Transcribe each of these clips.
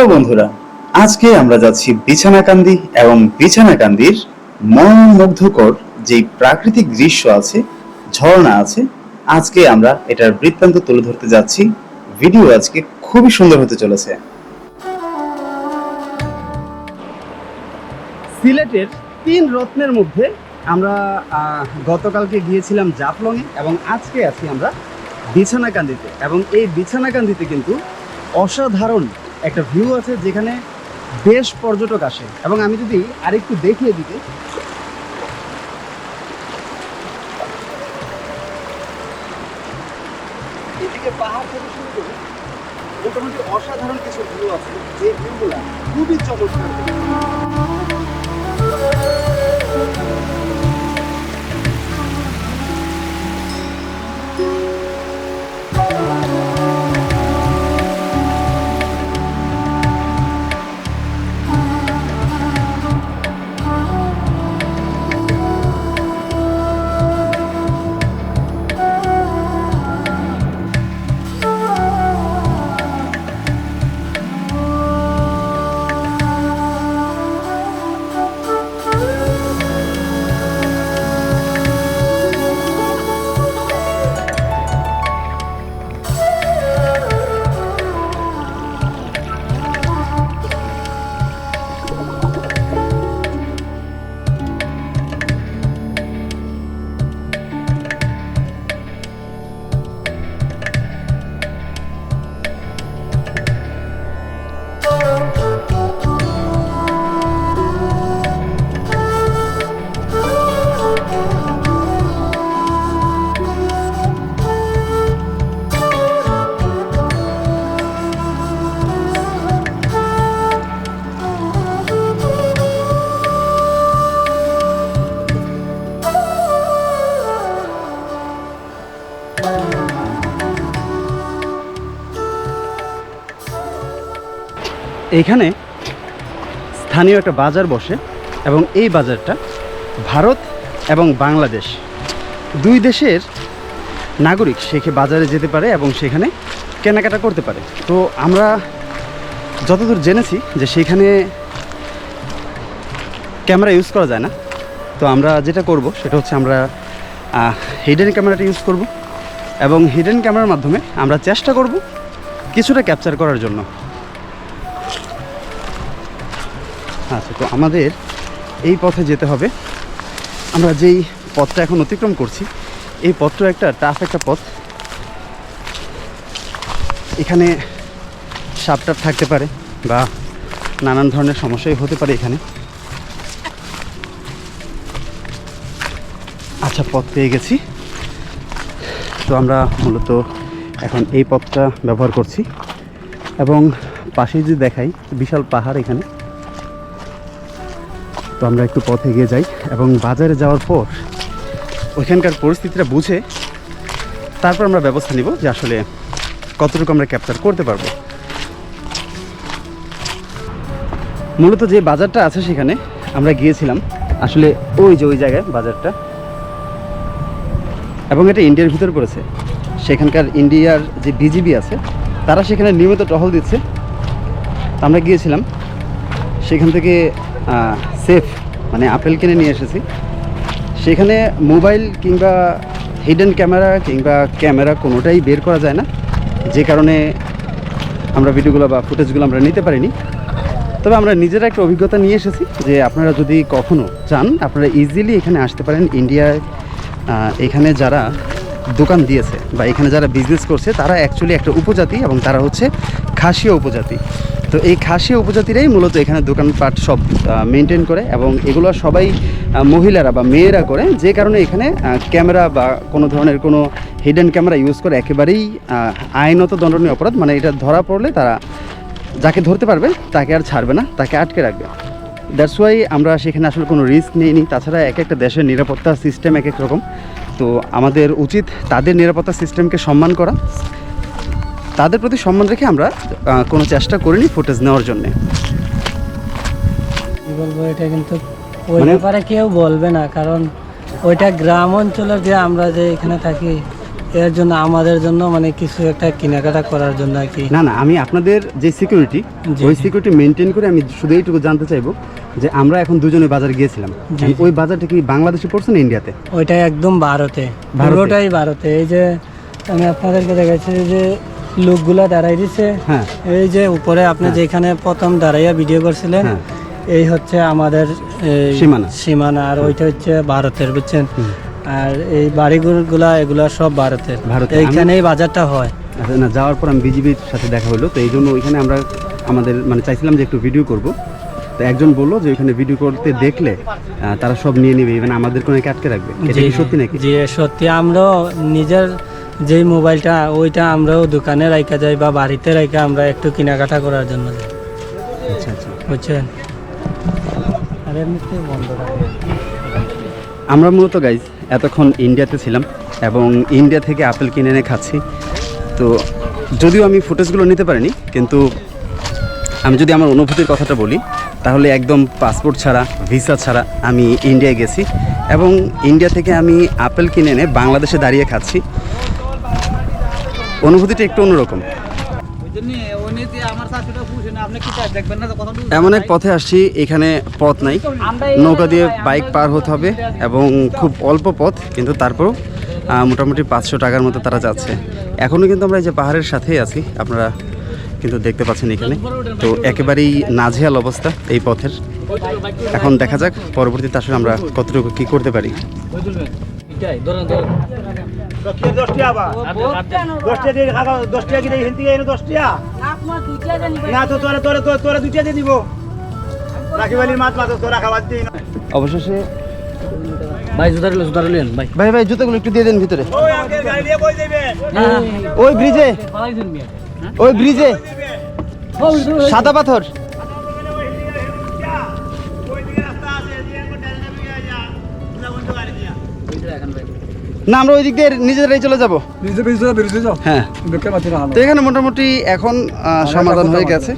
Hello বন্ধুরা, আজকে আমরা যাচ্ছি বিছানাকান্দি এবং বিছানাকান্দির মন মুগ্ধকর যে প্রাকৃতিক দৃশ্য আছে, ঝর্ণা আছে, আজকে আমরা এটার বৃত্তান্ত তুলে ধরতে যাচ্ছি। ভিডিও আজকে খুবই সুন্দর হতে চলেছে। সিলেটের তিন রত্নের মধ্যে আমরা গতকালকে গিয়েছিলাম জাফলংয়ে এবং আজকে আছি আমরা বিছানাকান্দিতে। এবং এই বিছানাকান্দিতে কিন্তু অসাধারণ একটা ভিউ আছে যেখানে বেশ পর্যটক আসে। এবং আমি যদি আরেকটু দেখিয়ে দিতে, এদিকে পাহাড় থেকে শুরু করে মোটামুটি অসাধারণ কিছু ভিউ আছে। যে ভিউগুলো খুবই চমৎকার। এইখানে স্থানীয় একটা বাজার বসে এবং এই বাজারটা ভারত এবং বাংলাদেশ দুই দেশের নাগরিক সেখানে বাজারে যেতে পারে এবং সেখানে কেনাকাটা করতে পারে। তো আমরা যতদূর জেনেছি যে সেখানে ক্যামেরা ইউজ করা যায় না। তো আমরা যেটা করব সেটা হচ্ছে আমরা হিডেন ক্যামেরাটা ইউজ করব এবং হিডেন ক্যামেরার মাধ্যমে আমরা চেষ্টা করব কিছুটা ক্যাপচার করার জন্য। আচ্ছা তো আমাদের এই পথে যেতে হবে। আমরা যেই পথটা এখন অতিক্রম করছি, এই পথটা একটা টাফ একটা পথ। এখানে সাপটাপ থাকতে পারে বা নানান ধরনের সমস্যাই হতে পারে এখানে। আচ্ছা পথ পেয়ে গেছি। তো আমরা মূলত এখন এই পথটা ব্যবহার করছি। এবং পাশে যদি দেখাই, বিশাল পাহাড় এখানে। তো আমরা একটু পথে এগিয়ে যাই এবং বাজারে যাওয়ার পর ওইখানকার পরিস্থিতিটা বুঝে তারপর আমরা ব্যবস্থা নিব যে আসলে কতটুকু আমরা ক্যাপচার করতে পারব। মূলত যে বাজারটা আছে সেখানে আমরা গিয়েছিলাম, আসলে ওই যে ওই জায়গায় বাজারটা। এবং এটা ইন্ডিয়ার ভিতর পড়েছে। সেখানকার ইন্ডিয়ার যে বিজিবি আছে, তারা সেখানে নিয়মিত টহল দিচ্ছে। আমরা গিয়েছিলাম। সেখান থেকে সেফ মানে আপেল কিনে নিয়ে এসেছি। সেখানে মোবাইল কিংবা হিডেন ক্যামেরা কিংবা ক্যামেরা কোনোটাই বের করা যায় না। যে কারণে আমরা ভিডিওগুলো বা ফুটেজগুলো আমরা নিতে পারিনি। তবে আমরা নিজেরা একটা অভিজ্ঞতা নিয়ে এসেছি যে আপনারা যদি কখনো চান, আপনারা ইজিলি এখানে আসতে পারেন। ইন্ডিয়ায় এখানে যারা দোকান দিয়েছে বা এখানে যারা বিজনেস করছে, তারা অ্যাকচুয়ালি একটা উপজাতি এবং তারা হচ্ছে খাসিয়া উপজাতি। তো এই খাসি উপজাতিরাই মূলত এখানে দোকানপাট সব মেনটেন করে এবং এগুলো সবাই মহিলারা বা মেয়েরা করে। যে কারণে এখানে ক্যামেরা বা কোনো ধরনের কোনো হিডেন ক্যামেরা ইউজ করে একেবারেই আইনত দণ্ডনীয় অপরাধ। মানে এটা ধরা পড়লে তারা যাকে ধরতে পারবে, তাকে আর ছাড়বে না, তাকে আটকে রাখবে। দ্যাটস ওয়াই আমরা সেখানে আসলে কোনো রিস্ক নিইনি। তাছাড়া এক একটা দেশের নিরাপত্তা সিস্টেম এক এক রকম। তো আমাদের উচিত তাদের নিরাপত্তা সিস্টেমকে সম্মান করা। তাদের প্রতি সম্মান রেখে আমরা কোনো চেষ্টা করিনি ফুটেজ নেওয়ার জন্যে। কি বলব এটা কিন্তু ওই মানে- ব্যাপারে কেউ বলবে না কারণ ওইটা গ্রাম অঞ্চলের যে আমরা যে এখানে থাকি এর জন্য আমাদের জন্য মানে কিছু একটা কেনাকাটা করার জন্য আর কি। না না আমি আপনাদের যে সিকিউরিটি ওই সিকিউরিটি মেনটেন করে আমি শুধু এইটুকু জানতে চাইব যে আমরা এখন দুজনে বাজার গিয়েছিলাম। ওই বাজারটা কি বাংলাদেশে পড়ছে না ইন্ডিয়াতে? ওইটা একদম ভারতে ভারতে? পুরোটাই ভারতে। এই যে আমি আপনাদেরকে দেখাচ্ছি যে লোকগুলা দাঁড়াই দিছে। হ্যাঁ। এই যে উপরে আপনি হ্যাঁ। যেখানে প্রথম দাঁড়াইয়া ভিডিও করছিলেন হ্যাঁ। এই হচ্ছে আমাদের সীমানা। সীমানা আর ওইটা হচ্ছে ভারতের বুঝছেন? আর এই বাড়িগুলা এগুলা সব ভারতের। এইখানেই বাজারটা হয়। না যাওয়ার পর আমি বিজিবির সাথে দেখা হলো তো এই জন্য ওইখানে আমরা আমাদের মানে চাইছিলাম যে একটু ভিডিও করব। তো একজন বলল যে ওইখানে ভিডিও করতে দেখলে তারা সব নিয়ে নেবে ইভেন আমাদের কোনো আটকে রাখবে। সত্যি নাকি? যে সত্যি। আমরাও নিজের যেই মোবাইলটা ওইটা আমরাও দোকানে রাখা যাই বা বাড়িতে রাখা আমরা একটু কেনাকাটা করার জন্য যাই। আচ্ছা আচ্ছা। বুঝছেন? আর এমনিতে বন্ধ আমরা মূলত গাইজ এতক্ষণ ইন্ডিয়াতে ছিলাম এবং ইন্ডিয়া থেকে আপেল কিনে এনে খাচ্ছি। তো যদিও আমি ফুটেজগুলো নিতে পারিনি কিন্তু আমি যদি আমার অনুভূতির কথাটা বলি তাহলে একদম পাসপোর্ট ছাড়া ভিসা ছাড়া আমি ইন্ডিয়ায় গেছি এবং ইন্ডিয়া থেকে আমি আপেল কিনে এনে বাংলাদেশে দাঁড়িয়ে খাচ্ছি। অনুভূতিটা একটু অন্যরকম। এমন এক পথে আসছি, এখানে পথ নাই। নৌকা দিয়ে বাইক পার হতে হবে এবং খুব অল্প পথ, কিন্তু তারপরও মোটামুটি পাঁচশো টাকার মতো তারা যাচ্ছে। এখনও কিন্তু আমরা এই যে পাহাড়ের সাথেই আছি, আপনারা কিন্তু দেখতে পাচ্ছেন এখানে। তো একেবারেই নাজেহাল অবস্থা এই পথের। এখন দেখা যাক, পরবর্তীতে আসলে আমরা কতটুকু কী করতে পারি। দশটিয়া দশটিয়া দিয়ে হিন্দি এনে না তো তোরা তোরা তোরা তোরা দুইটা দিয়ে দিব। রাখিবালির মাছ মাছ তোরা খাবার দিই অবশেষে ভাই জুতার জুতার লেন ভাই। ভাই ভাই জুতোগুলো একটু দিয়ে দেন ভিতরে। ওই আঙ্কেল গাড়ি দিয়ে বই দেবে। ওই ব্রিজে। ওই ব্রিজে। সাদা পাথর। না আমরা ওই দিক দিয়ে নিজেরাই চলে যাব। হ্যাঁ। তো এখানে মোটামুটি এখন সমাধান হয়ে গেছে।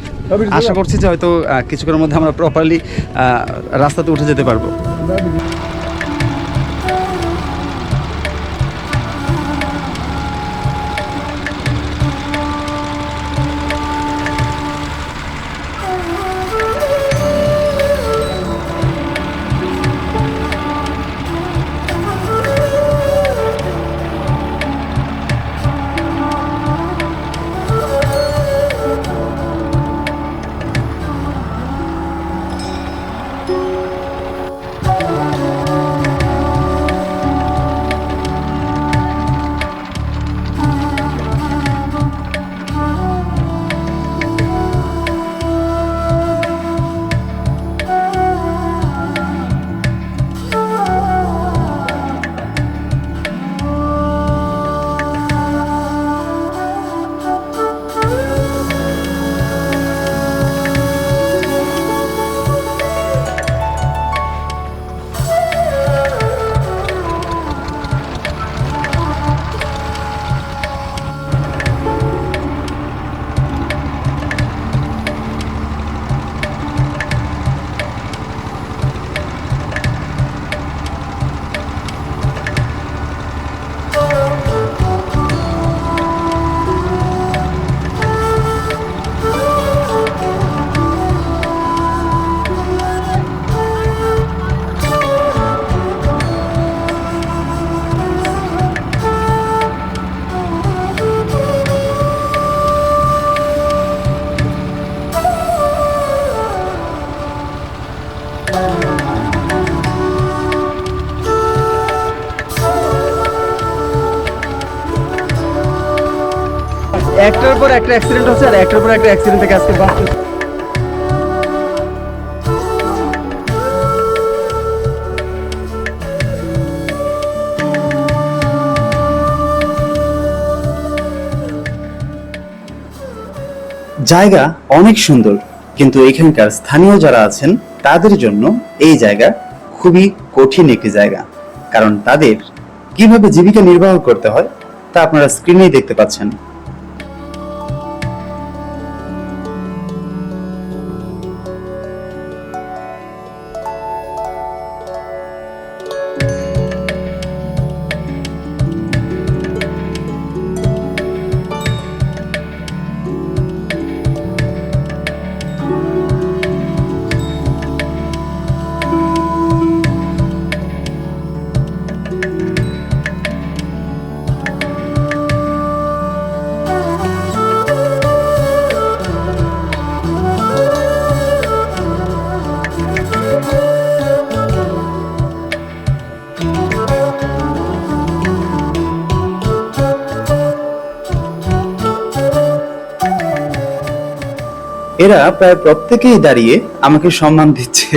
আশা করছি যে হয়তো কিছুক্ষণের মধ্যে আমরা প্রপারলি রাস্তাতে উঠে যেতে পারব। একটার পর একটা অ্যাক্সিডেন্ট হচ্ছে আর একটার পর একটা অ্যাক্সিডেন্ট থেকে আজকে বাঁচতে জায়গা অনেক সুন্দর, কিন্তু এখানকার স্থানীয় যারা আছেন, তাদের জন্য এই জায়গা খুবই কঠিন একটি জায়গা। কারণ তাদের কীভাবে জীবিকা নির্বাহ করতে হয়, তা আপনারা স্ক্রিনেই দেখতে পাচ্ছেন। এরা প্রায় প্রত্যেকেই দাঁড়িয়ে আমাকে সম্মান দিচ্ছে।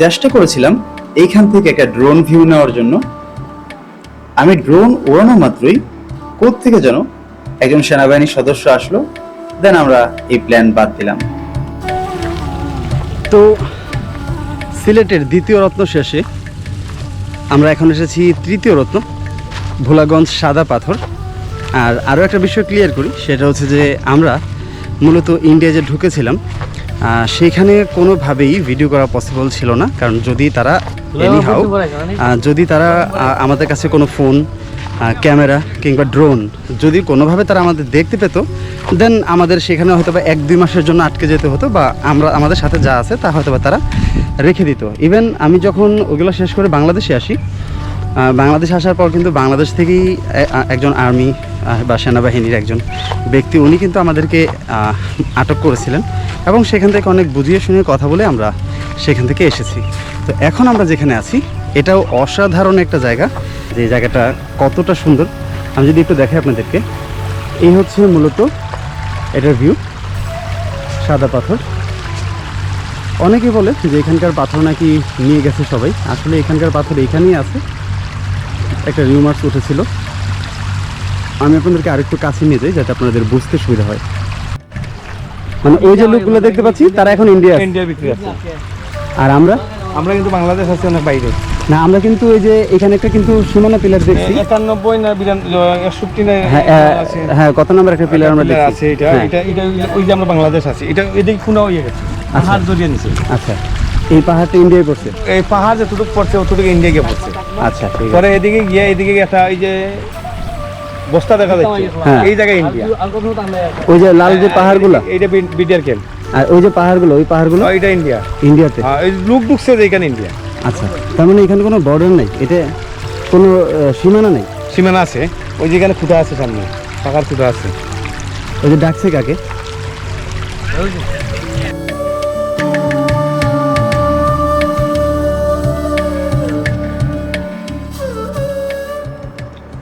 চেষ্টা করেছিলাম এইখান থেকে একটা ড্রোন ভিউ নেওয়ার জন্য। আমি ড্রোন ওড়ানো মাত্রই থেকে যেন একজন সেনাবাহিনীর সদস্য আসলো। দেন আমরা এই প্ল্যান বাদ দিলাম। তো সিলেটের দ্বিতীয় রত্ন শেষে আমরা এখন এসেছি তৃতীয় রত্ন ভোলাগঞ্জ সাদা পাথর। আর আরও একটা বিষয় ক্লিয়ার করি সেটা হচ্ছে যে আমরা মূলত ইন্ডিয়া যে ঢুকেছিলাম সেখানে কোনোভাবেই ভিডিও করা পসিবল ছিল না। কারণ যদি তারা এনিহাও যদি তারা আমাদের কাছে কোনো ফোন ক্যামেরা কিংবা ড্রোন যদি কোনোভাবে তারা আমাদের দেখতে পেতো দেন আমাদের সেখানে হয়তো বা এক, দুই মাসের জন্য আটকে যেতে হতো বা আমরা, আমাদের সাথে যা আছে তা হয়তো বা তারা রেখে দিত। ইভেন আমি যখন ওগুলো শেষ করে বাংলাদেশে আসি বাংলাদেশে আসার পর কিন্তু বাংলাদেশ থেকেই একজন আর্মি বা সেনাবাহিনীর একজন ব্যক্তি, উনি কিন্তু আমাদেরকে আটক করেছিলেন এবং সেখান থেকে অনেক বুঝিয়ে শুনে কথা বলে আমরা সেখান থেকে এসেছি। তো এখন আমরা যেখানে আছি, এটাও অসাধারণ একটা জায়গা। যে জায়গাটা কতটা সুন্দর আমি যদি একটু দেখাই আপনাদেরকে। এই হচ্ছে মূলত এটার ভিউ সাদা পাথর। অনেকেই বলে যে এখানকার পাথর নাকি নিয়ে গেছে সবাই। আসলে এখানকার পাথর এখানেই আছে। একটা রিউমার্স উঠেছিল। আমি আপনাদেরকে আরেকটু কাছে নিয়ে যাই যাতে আপনাদের বুঝতে সুবিধা হয়। মানে ওই যে লোকগুলো দেখতে পাচ্ছি তারা এখন ইন্ডিয়া ইন্ডিয়া বিক্রি আছে। আর আমরা? আমরা কিন্তু বাংলাদেশ আছি অনেক বাইরে। না আমরা কিন্তু ওই যে এখানে একটা কিন্তু সীমানা পিলার দেখছি। একানব্বই না বিরানব্বই একষট্টি না হ্যাঁ আছে। আহ, হ্যাঁ কত নম্বর একটা পিলার আমরা দেখছি? আছে এটা হ্যাঁ, এটা এটা ওই যে আমরা বাংলাদেশ আছি। এটা এদিকে খুনা হয়ে গেছে পাহাড় জড়িয়ে নিছে। আচ্ছা। এই পাহাড়টা ইন্ডিয়ায় পড়ছে? এই পাহাড় যতটুকু পড়ছে অতটুকু ইন্ডিয়া গিয়ে পড়ছে। আচ্ছা ঠিক পরে এদিকে গিয়ে এদিকে একটা এই যে বস্তা দেখা যাচ্ছে। হ্যাঁ। এই জায়গায় ইন্ডিয়া ওই যে লাল যে পাহাড়গুলো? এইটা বিডিআর ক্যাম্প আর ওই যে পাহাড়গুলো ওই পাহাড়গুলো? এটা ইন্ডিয়া ইন্ডিয়াতে হ্যাঁ এই লোক ঢুকছে যে এখানে ইন্ডিয়া আচ্ছা তার মানে এখানে কোনো বর্ডার নেই? এটা কোনো সীমানা নেই? সীমানা আছে। ওই যেখানে খুঁটা আছে সামনে পাকার খুঁটা আছে। ওই যে ডাকছে কাকে?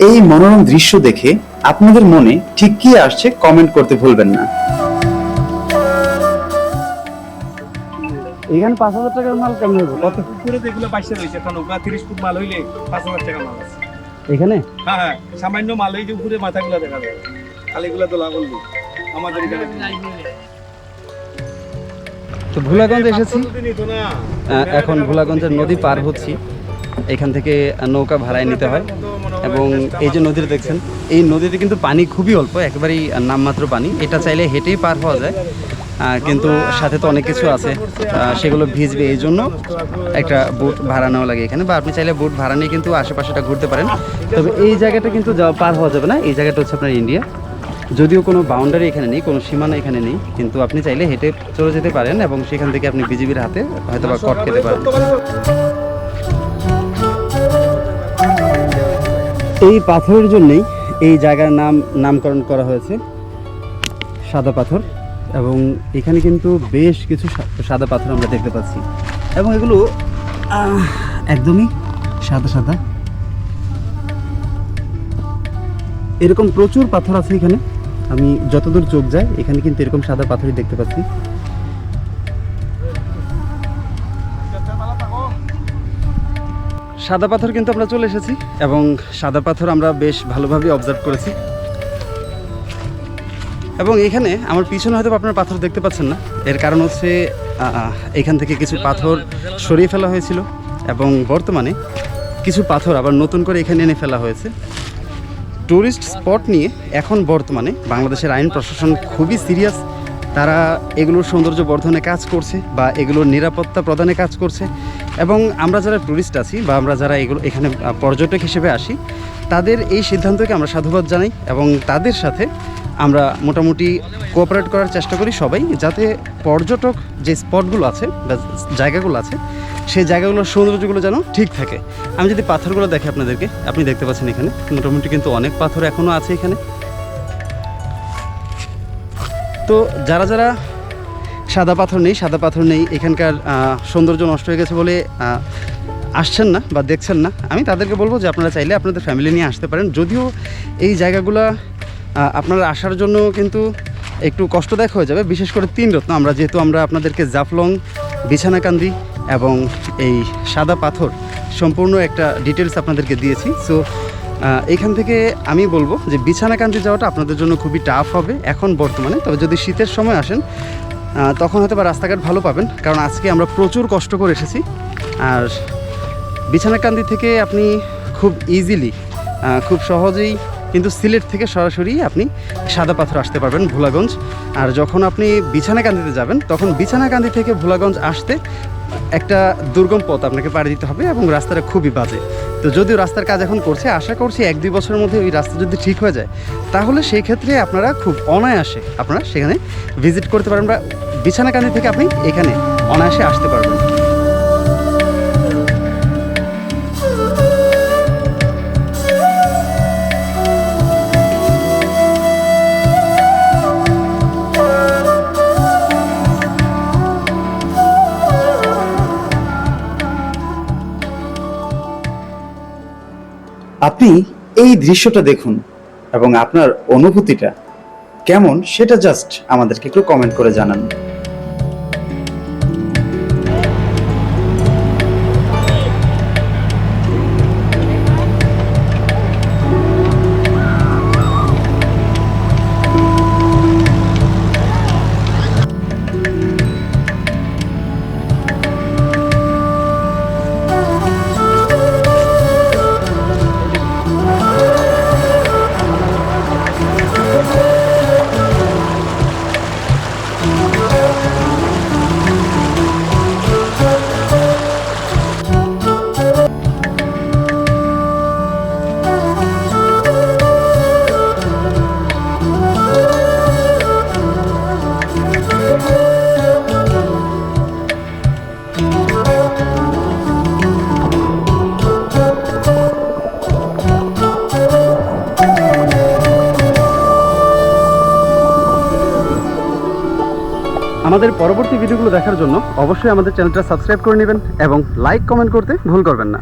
এই মনোরম দৃশ্য দেখে আপনাদের মনে ঠিক কি আসছে কমেন্ট করতে ভুলবেন না। এখানে পাঁচ হাজার টাকার মাল কেমন হবে কত? পুকুরে যেগুলো বাইশে রয়েছে নৌকা তিরিশ ফুট মাল হইলে পাঁচ হাজার টাকা মাল আছে। এখানে? হ্যাঁ হ্যাঁ সামান্য মাল উপরে মাথাগুলো দেখা যায়। খালিগুলো করলি আমাদের এখানে তো ভোলাগঞ্জ এসেছি। এখন ভোলাগঞ্জের নদী পার হচ্ছি। এখান থেকে নৌকা ভাড়ায় নিতে হয়। এবং এই যে নদীটা দেখছেন এই নদীতে কিন্তু পানি খুবই অল্প একেবারেই নামমাত্র পানি। এটা চাইলে হেঁটেই পার হওয়া যায়। কিন্তু সাথে তো অনেক কিছু আছে। সেগুলো ভিজবে এই জন্য একটা বুট ভাড়া নেওয়া লাগে এখানে। বা আপনি চাইলে বুট ভাড়া নিয়ে কিন্তু আশেপাশেটা ঘুরতে পারেন। তবে এই জায়গাটা কিন্তু পার হওয়া যাবে না। এই জায়গাটা হচ্ছে আপনার ইন্ডিয়া। যদিও কোনো বাউন্ডারি এখানে নেই, কোনো সীমানা এখানে নেই, কিন্তু আপনি চাইলে হেঁটে চলে যেতে পারেন এবং সেখান থেকে আপনি বিজিবির হাতে হয়তো বা কট খেতে পারেন। এই পাথরের জন্যই এই জায়গার নাম, নামকরণ করা হয়েছে সাদা পাথর। এবং এখানে কিন্তু বেশ কিছু সাদা পাথর আমরা দেখতে পাচ্ছি। এবং এগুলো একদমই সাদা সাদা। এরকম প্রচুর পাথর আছে এখানে। আমি যতদূর চোখ যায়, এখানে কিন্তু এরকম সাদা পাথরই দেখতে পাচ্ছি। সাদা পাথর কিন্তু আমরা চলে এসেছি, এবং সাদা পাথর আমরা বেশ ভালোভাবে অবজার্ভ করেছি। এবং এখানে আমার পিছনে হয়তো আপনার পাথর দেখতে পাচ্ছেন না। এর কারণ হচ্ছে এখান থেকে কিছু পাথর সরিয়ে ফেলা হয়েছিল এবং বর্তমানে কিছু পাথর আবার নতুন করে এখানে এনে ফেলা হয়েছে। টুরিস্ট স্পট নিয়ে এখন বর্তমানে বাংলাদেশের আইন প্রশাসন খুবই সিরিয়াস। তারা এগুলোর সৌন্দর্য বর্ধনে কাজ করছে বা এগুলোর নিরাপত্তা প্রদানে কাজ করছে। এবং আমরা যারা টুরিস্ট আছি বা আমরা যারা এগুলো, এখানে পর্যটক হিসেবে আসি, তাদের এই সিদ্ধান্তকে আমরা সাধুবাদ জানাই এবং তাদের সাথে আমরা মোটামুটি কোঅপারেট করার চেষ্টা করি সবাই, যাতে পর্যটক যে স্পটগুলো আছে বা জায়গাগুলো আছে, সেই জায়গাগুলোর সৌন্দর্যগুলো যেন ঠিক থাকে। আমি যদি পাথরগুলো দেখি আপনাদেরকে, আপনি দেখতে পাচ্ছেন এখানে, মোটামুটি কিন্তু অনেক পাথর এখনও আছে এখানে। তো যারা যারা সাদা পাথর নেই, সাদা পাথর নেই, এখানকার সৌন্দর্য নষ্ট হয়ে গেছে বলে আসছেন না বা দেখছেন না, আমি তাদেরকে বলব যে আপনারা চাইলে আপনাদের ফ্যামিলি নিয়ে আসতে পারেন। যদিও এই জায়গাগুলো আপনারা আসার জন্য কিন্তু একটু কষ্টদায়ক হয়ে যাবে, বিশেষ করে তিন রত্ন। আমরা যেহেতু আমরা আপনাদেরকে জাফলং, বিছানাকান্দি এবং এই সাদা পাথর সম্পূর্ণ একটা ডিটেলস আপনাদেরকে দিয়েছি। সো এখান থেকে আমি বলব যে বিছানাকান্দি যাওয়াটা আপনাদের জন্য খুবই টাফ হবে এখন বর্তমানে। তবে যদি শীতের সময় আসেন তখন হয়তো বা রাস্তাঘাট ভালো পাবেন, কারণ আজকে আমরা প্রচুর কষ্ট করে এসেছি। আর বিছানাকান্দি থেকে আপনি খুব ইজিলি খুব সহজেই কিন্তু সিলেট থেকে সরাসরি আপনি সাদা পাথর আসতে পারবেন ভোলাগঞ্জ। আর যখন আপনি বিছানাকান্দিতে যাবেন, তখন বিছানাকান্দি থেকে ভোলাগঞ্জ আসতে একটা দুর্গম পথ আপনাকে পাড়ি দিতে হবে এবং রাস্তাটা খুবই বাজে। তো যদিও রাস্তার কাজ এখন করছে, আশা করছি এক দুই বছরের মধ্যে ওই রাস্তা যদি ঠিক হয়ে যায়, তাহলে সেই ক্ষেত্রে আপনারা খুব অনায়াসে আপনারা সেখানে ভিজিট করতে পারেন বা বিছানাকান্দি থেকে আপনি এখানে অনায়াসে আসতে পারবেন। আপনি এই দৃশ্যটা দেখুন এবং আপনার অনুভূতিটা কেমন সেটা জাস্ট আমাদেরকে একটু কমেন্ট করে জানান। আমাদের পরবর্তী ভিডিওগুলো দেখার জন্য অবশ্যই আমাদের চ্যানেলটা সাবস্ক্রাইব করে নেবেন এবং লাইক কমেন্ট করতে ভুল করবেন না।